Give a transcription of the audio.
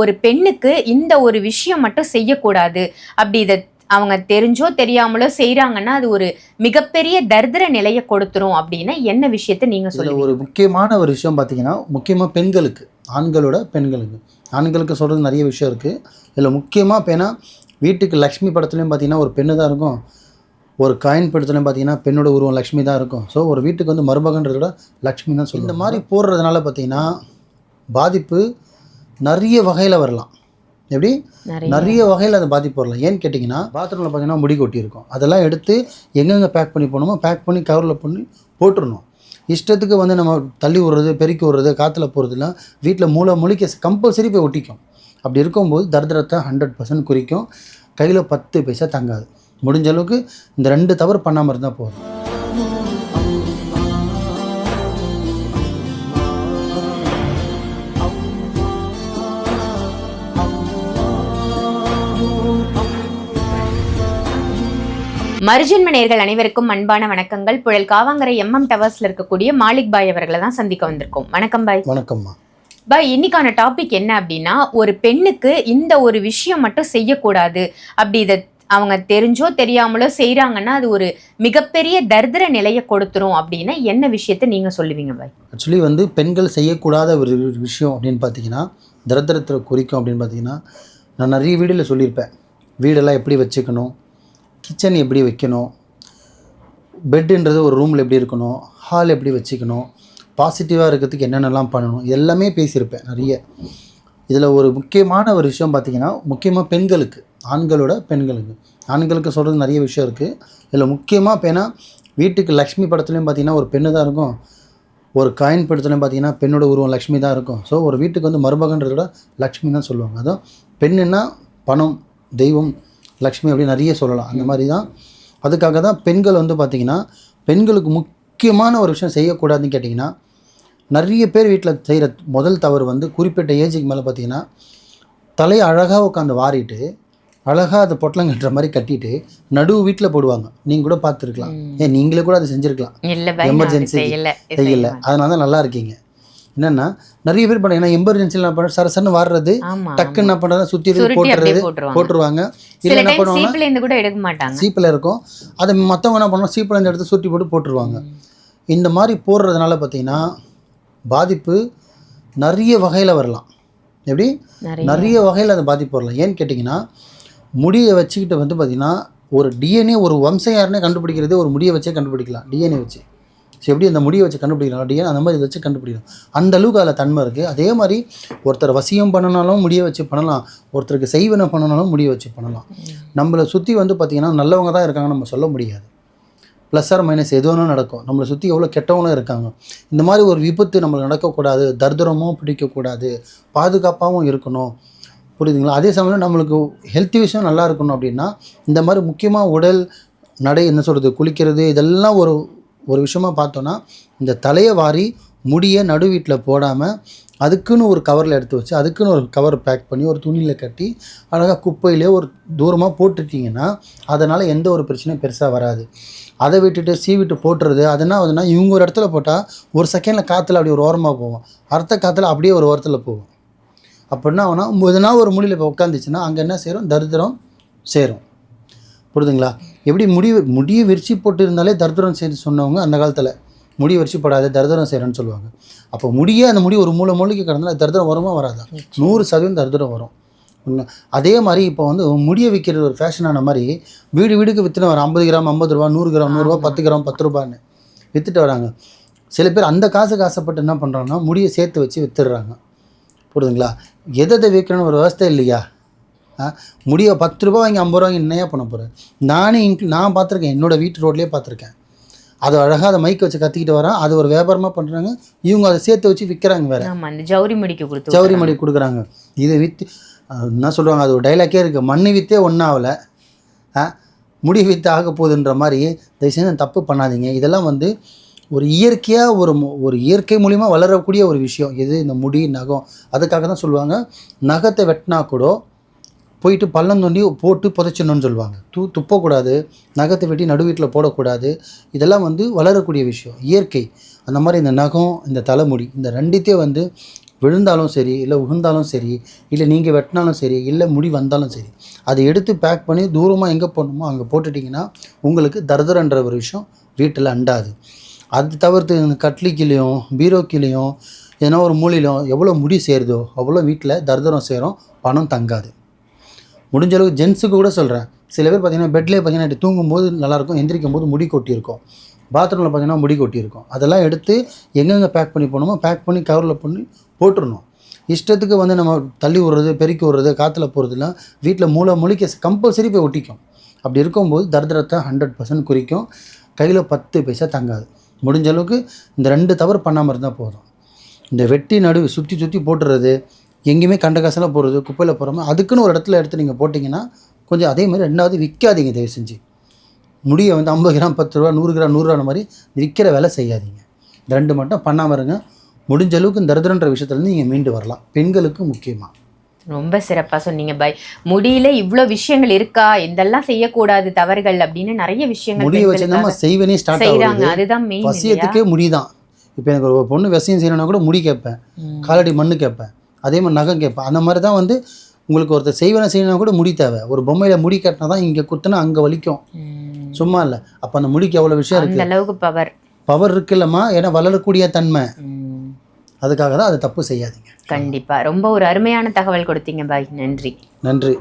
ஒரு பெண்ணுக்கு இந்த ஒரு விஷயம் மட்டும் செய்யக்கூடாது. அப்படி இதை அவங்க தெரிஞ்சோ தெரியாமலோ செய்றாங்கன்னா அது ஒரு மிகப்பெரிய தரித்திர நிலையை கொடுத்துரும் அப்படின்னா என்ன விஷயத்த நீங்க இதில் சொல்லுவீங்க? ஒரு முக்கியமான ஒரு விஷயம் பார்த்தீங்கன்னா முக்கியமாக பெண்களுக்கு ஆண்களோட பெண்களுக்கு. ஆண்களுக்கு சொல்கிறது நிறைய விஷயம் இருக்குது இதில் முக்கியமாக இப்போ ஏன்னா வீட்டுக்கு லக்ஷ்மி படத்துலையும் பார்த்தீங்கன்னா ஒரு பெண்ணு தான் இருக்கும். ஒரு காயின் படத்துலையும் பார்த்தீங்கன்னா பெண்ணோட உருவம் லக்ஷ்மி தான் இருக்கும். ஸோ ஒரு வீட்டுக்கு வந்து மருமகன்றத விட லக்ஷ்மி தான் சொல்லுவோம் இந்த மாதிரி போடுறதுனால பார்த்தீங்கன்னா பாதிப்பு நிறைய வகையில் வரலாம். எப்படி? நிறைய. வகையில் அது பாதிப்பு வரலாம். ஏன்னு கேட்டிங்கன்னா பாத்ரூமில் பார்த்தீங்கன்னா முடி கொட்டி இருக்கும் அதெல்லாம் எடுத்து எங்கெங்கே பேக் பண்ணி போகணுமோ பேக் பண்ணி கவரில் பண்ணி போட்டுறணும். இஷ்டத்துக்கு வந்து நம்ம தள்ளி விடுறது பெருக்கி விடுறது காற்றுல போகிறதுலாம் வீட்டில் மூளை முழிக்க கம்பல்சரி போய் ஒட்டிக்கும். அப்படி இருக்கும்போது தரித்திரத்தை ஹண்ட்ரட் பர்சன்ட் குறிக்கும். கையில் பத்து பைசா தங்காது. முடிஞ்ச அளவுக்கு இந்த ரெண்டு தவறு பண்ணாமல் இருந்தால் போதும். மருஜன்ம நேர்கள் அனைவருக்கும் அன்பான வணக்கங்கள். புழல் காவாங்கரை எம்எம் டவர்ஸ்ல இருக்கக்கூடிய மாலிக் பாய் அவர்களை தான் சந்திக்க வந்திருக்கோம். வணக்கம் பாய். வணக்கம்மா. பாய் இன்னைக்கான டாபிக் என்ன அப்படின்னா ஒரு பெண்ணுக்கு இந்த ஒரு விஷயம் மட்டும் செய்யக்கூடாது. அப்படி இதை அவங்க தெரிஞ்சோ தெரியாமலோ செய்றாங்கன்னா அது ஒரு மிகப்பெரிய தரித்திர நிலையை கொடுத்துரும் அப்படின்னா என்ன விஷயத்த நீங்க சொல்லுவீங்க பாய்? ஆக்சுவலி வந்து பெண்கள் செய்யக்கூடாத ஒரு விஷயம் அப்படின்னு பார்த்தீங்கன்னா தரித்திரத்தை குறிக்கும் அப்படின்னு பார்த்தீங்கன்னா நான் நிறைய வீடியோவில் சொல்லியிருப்பேன். வீடெல்லாம் எப்படி வச்சுக்கணும் கிச்சன் எப்படி வைக்கணும்? பெட்டுன்றது ஒரு ரூமில் எப்படி இருக்கணும்? ஹால் எப்படி வச்சுக்கணும்? பாசிட்டிவாக இருக்கிறதுக்கு என்னென்னலாம் பண்ணணும்? எல்லாமே பேசியிருப்பேன் நிறைய. இதில் ஒரு முக்கியமான ஒரு விஷயம் பார்த்தீங்கன்னா முக்கியமாக பெண்களுக்கு ஆண்களோட பெண்களுக்கு. ஆண்களுக்கு சொல்கிறது நிறைய விஷயம் இருக்குது இதில் முக்கியமாக இப்போ ஏன்னா வீட்டுக்கு லக்ஷ்மி படத்துலையும் பார்த்தீங்கன்னா ஒரு பெண்ணு தான் இருக்கும். ஒரு காயின் படத்துலையும் பார்த்தீங்கன்னா பெண்ணோட உருவம் லக்ஷ்மி தான் இருக்கும். ஸோ ஒரு வீட்டுக்கு வந்து மருமகன்றத லக்ஷ்மி தான் சொல்லுவாங்க. அதுவும் பெண்ணுன்னா பணம் தெய்வம் லக்ஷ்மி அப்படி நிறைய சொல்லலாம். அந்த மாதிரி தான் அதுக்காக தான் பெண்கள் வந்து பார்த்திங்கன்னா பெண்களுக்கு முக்கியமான ஒரு விஷயம் செய்யக்கூடாதுன்னு கேட்டிங்கன்னா நிறைய பேர் வீட்டில் செய்கிற முதல் தவறு வந்து குறிப்பிட்ட ஏஜுக்கு மேலே பார்த்தீங்கன்னா தலையை அழகாக உட்காந்து வாரிட்டு அழகாக அதை பொட்டலம் கட்டுற மாதிரி கட்டிட்டு நடுவு வீட்டில் போடுவாங்க. நீங்கள் கூட பார்த்துருக்கலாம். ஏன் நீங்களே கூட அதை செஞ்சுருக்கலாம். செய்யல. செய்யல. அதனால தான் நல்லா இருக்கீங்க. என்னென்னா நிறைய பேர் பண்ண ஏன்னா எமர்ஜென்சியில் என்ன பண்ண சரசன்னு ஆமா டக்குன்னு என்ன பண்ணுறது சுற்றி சுருட்டி அப்படியே போட்டுறது போட்டுருவாங்க. இல்லை என்ன பண்ணுவாங்க சீப்ல இருந்து கூட எடுக்க மாட்டாங்க. சீப்பில் இருக்கும். அதை மற்றவங்க என்ன பண்ணுவாங்க சீப்பில் இந்த எடுத்து சுருட்டி போட்டு போட்டுருவாங்க. இந்த மாதிரி போடுறதுனால பார்த்தீங்கன்னா பாதிப்பு நிறைய வகையில் வரலாம். எப்படி? நிறைய. வகையில் அது பாதிப்பு வரலாம். ஏன்னு கேட்டிங்கன்னா முடியை வச்சுக்கிட்டு வந்து பார்த்திங்கன்னா ஒரு டிஎன்ஏ ஒரு வம்சம் யாருன்னே கண்டுபிடிக்கிறதே ஒரு முடியை வச்சே கண்டுபிடிக்கலாம். டிஎன்ஏ வச்சு. ஸோ எப்படி அந்த முடியை வச்சு கண்டுபிடிக்கலாம்? டிஎன்ஏ அந்த மாதிரி இதை வச்சு கண்டுபிடிக்கலாம். அந்த அளவுக்கு அதில் தன்மை இருக்குது அதே மாதிரி ஒருத்தர் வசியம் பண்ணனாலும் முடியை வச்சு பண்ணலாம். ஒருத்தருக்கு செய்வனை பண்ணனாலும் முடியை வச்சு பண்ணலாம். நம்மளை சுற்றி வந்து பார்த்திங்கன்னா நல்லவங்க தான் இருக்காங்க நம்ம சொல்ல முடியாது. ப்ளஸ் ஆர் மைனஸ் எது வேணாலும் நடக்கும். நம்மளை சுற்றி எவ்வளோ கெட்டவங்களும் இருக்காங்க. இந்த மாதிரி ஒரு விபத்து நம்மளுக்கு நடக்கக்கூடாது. தர்தரமும் பிடிக்கக்கூடாது. பாதுகாப்பாகவும் இருக்கணும். புரியுதுங்களா? அதே சமயம் நம்மளுக்கு ஹெல்த் விஷயம் நல்லா இருக்கணும் அப்படின்னா இந்த மாதிரி முக்கியமாக உடல் நடை என்ன சொல்கிறது குளிக்கிறது இதெல்லாம் ஒரு ஒரு விஷயமா பார்த்தோன்னா இந்த தலையை வாரி முடியை நடு வீட்டில் போடாமல் அதுக்குன்னு ஒரு கவரில் எடுத்து வச்சு அதுக்குன்னு ஒரு கவர் பேக் பண்ணி ஒரு துணியில் கட்டி அழகாக குப்பையிலே ஒரு தூரமாக போட்டுட்டிங்கன்னா அதனால் எந்த ஒரு பிரச்சனையும் பெருசாக வராது. அதை விட்டுட்டு சீவிட்டு போட்டுறது அது என்ன ஆகுதுன்னா இவங்க ஒரு இடத்துல போட்டால் ஒரு செகண்டில் காற்றுல அப்படி ஒரு ஓரமாக போகும் அடுத்த காற்றுல அப்படியே ஒரு ஓரத்தில் போகும் அப்படின்னா என்ன முதனா ஒரு முடியில் இப்போ உட்காந்துச்சுன்னா அங்கே என்ன சேரும்? தரித்திரம் சேரும். புரியுதுங்களா எப்படி முடி முடியை விரிச்சு போட்டு இருந்தாலே தரித்திரம் செய்து சொன்னவங்க அந்த காலத்தில். முடி விரிச்சு போடாத தரித்திரம் செய்கிறேன்னு சொல்லுவாங்க. அப்போ முடியே அந்த முடி ஒரு மூளை மூளைக்கு கிடந்தால் தரித்திரம் வருமா வராதா? நூறு சதவீதம் தரித்திரம் வரும். அதே மாதிரி இப்போ வந்து முடியை விற்கிறது ஒரு ஃபேஷனான மாதிரி வீடு வீடுக்கு விற்றுன வர ஐம்பது கிராம் ஐம்பது ரூபா நூறு கிராம் நூறுரூவா பத்து கிராம் பத்து ரூபான்னு விற்றுட்டு வராங்க. சில பேர் அந்த காசுக்கு ஆசைப்பட்டு என்ன பண்ணுறாங்கன்னா முடியை சேர்த்து வச்சு வித்துடுறாங்க. புரியுதுங்களா எதை எதை விற்கணும்னு ஒரு விவஸ்தை இல்லையா? முடிய பத்து ரூபா வாங்கி ஐம்பது ரூபாய்க்கு என்னையா பண்ண போகிறேன் நானே இன்க்ளூ நான் பார்த்துருக்கேன். என்னோட வீட்டு ரோட்லேயே பார்த்துருக்கேன். அது அழகாக அதை மைக் வச்சு கத்திக்கிட்டு வரான். அது ஒரு வியாபாரமாக பண்ணுறாங்க இவங்க அதை சேர்த்து வச்சு விற்கிறாங்க வேறு. அந்த ஜவுரி முடிக்க கொடுத்து சௌரி மடி கொடுக்குறாங்க. இதை விற்று என்ன சொல்லுவாங்க அது ஒரு டைலாக்கே இருக்குது மண்ணு விற்றே ஒன்றாகலை ஆ? முடி வித்து ஆக போகுதுன்ற மாதிரி தயவு செஞ்சு தப்பு பண்ணாதீங்க. இதெல்லாம் வந்து ஒரு இயற்கையாக ஒரு ஒரு இயற்கை மூலிமா வளரக்கூடிய ஒரு விஷயம். எது? இந்த முடி நகம். அதுக்காக தான் சொல்லுவாங்க. நகத்தை வெட்டினா கூட போயிட்டு பள்ளம் தோண்டி போட்டு புதைச்சிடணும்னு சொல்லுவாங்க. தூ துப்பக்கூடாது நகத்தை வெட்டி நடு வீட்டில் போடக்கூடாது. இதெல்லாம் வந்து வளரக்கூடிய விஷயம். இயற்கை. அந்த மாதிரி இந்த நகம் இந்த தலைமுடி இந்த ரெண்டுத்தையும் வந்து விழுந்தாலும் சரி இல்லை உகுந்தாலும் சரி இல்லை நீங்கள் வெட்டினாலும் சரி இல்லை முடி வந்தாலும் சரி அதை எடுத்து பேக் பண்ணி தூரமாக எங்கே போடணுமோ அங்கே போட்டுட்டிங்கன்னா உங்களுக்கு தரதரன்ற ஒரு விஷயம் வீட்டில் அண்டாது. அது தவிர்த்து கட்லிக்கிலையும் பீரோக்கிலையும் ஏன்னா ஒரு மூலையிலும் எவ்வளோ முடி சேருதோ அவ்வளோ வீட்டில் தரதரம் சேரும் பணம் தங்காது. முடிஞ்ச அளவுக்கு ஜென்ஸுக்கு கூட சொல்கிறேன் சில பேர் பார்த்தீங்கன்னா பெட்லேயே பார்த்தீங்கன்னா தூங்கும்போது நல்லாயிருக்கும் எந்திரிக்கும் போது முடி கொட்டியிருக்கும். பாத்ரூமில் பார்த்தீங்கன்னா முடி கொட்டியிருக்கும். அதெல்லாம் எடுத்து எங்கெங்கே பேக் பண்ணி போகணுமோ பேக் பண்ணி கவரில் பண்ணி போட்டுடணும் இஷ்டத்துக்கு வந்து நம்ம தள்ளி விடுறது பெருக்கி விடுறது காற்றுல போகிறதுலாம் வீட்டில் மூளை முழிக்க கம்பல்சரி போய் ஒட்டிக்கும். அப்படி இருக்கும்போது தரித்திரத்தை ஹண்ட்ரட் பர்சன்ட் குறிக்கும். கையில் பத்து பைசா தங்காது. முடிஞ்ச அளவுக்கு இந்த ரெண்டு தவறு பண்ணாமல் இருந்தால் போதும். இந்த வெட்டி நடுவு சுற்றி சுற்றி போட்டுறது எங்கேயுமே கண்ட காசெல்லாம் போடுறது குப்பையில் போடாமல் அதுக்குன்னு ஒரு இடத்துல எடுத்து நீங்கள் போட்டிங்கன்னா கொஞ்சம் அதே மாதிரி ரெண்டாவது விற்காதீங்க தயவு செஞ்சு. முடியை வந்து ஐம்பது கிராம் பத்து ரூபா நூறு கிராம் நூறுரூவா மாதிரி விற்கிற வேலை செய்யாதீங்க. இந்த ரெண்டு மட்டும் பண்ணாமல் இருங்க. முடிஞ்ச அளவுக்கு இந்த தரித்திரன்ற விஷயத்துலேருந்து நீங்கள் மீண்டு வரலாம். பெண்களுக்கு முக்கியமாக ரொம்ப சிறப்பா சொன்னீங்க பாய். முடியில இவ்வளோ விஷயங்கள் இருக்கா? இதெல்லாம் செய்யக்கூடாது தவறுகள் அப்படின்னு நிறைய விஷயங்கள் முடியை வச்சு நம்ம பெண்களுக்காக செய்வனே ஸ்டார்ட் செய்றாங்க. ஆகுது அதுதான் மெயின் வசியத்துக்கே முடிதான். இப்போ எனக்கு ஒரு பொண்ணு விஷயம் செய்யணும்னா கூட முடி கேட்பேன். காலடி மண்ணு கேட்பேன். அதே மாதிரி நகம் கேட்பேன். அந்த மாதிரி தான் வந்து உங்களுக்கு ஒருத்தர் செய்வனை செய்யணும்னா கூட முடி தேவை. ஒரு பொம்மையில் முடி கட்டினா தான் இங்கே குத்துனா அங்கே வலிக்கும். சும்மா இல்லை. அப்போ அந்த முடிக்கு எவ்வளோ விஷயம் அந்த இருக்குது அளவுக்கு பவர் பவர் இருக்குல்லம்மா. ஏன்னா வளரக்கூடிய தன்மை. அதுக்காக தான் அதை தப்பு செய்யாதீங்க. கண்டிப்பா. ரொம்ப ஒரு அருமையான தகவல் கொடுத்தீங்க பாய். நன்றி. நன்றி.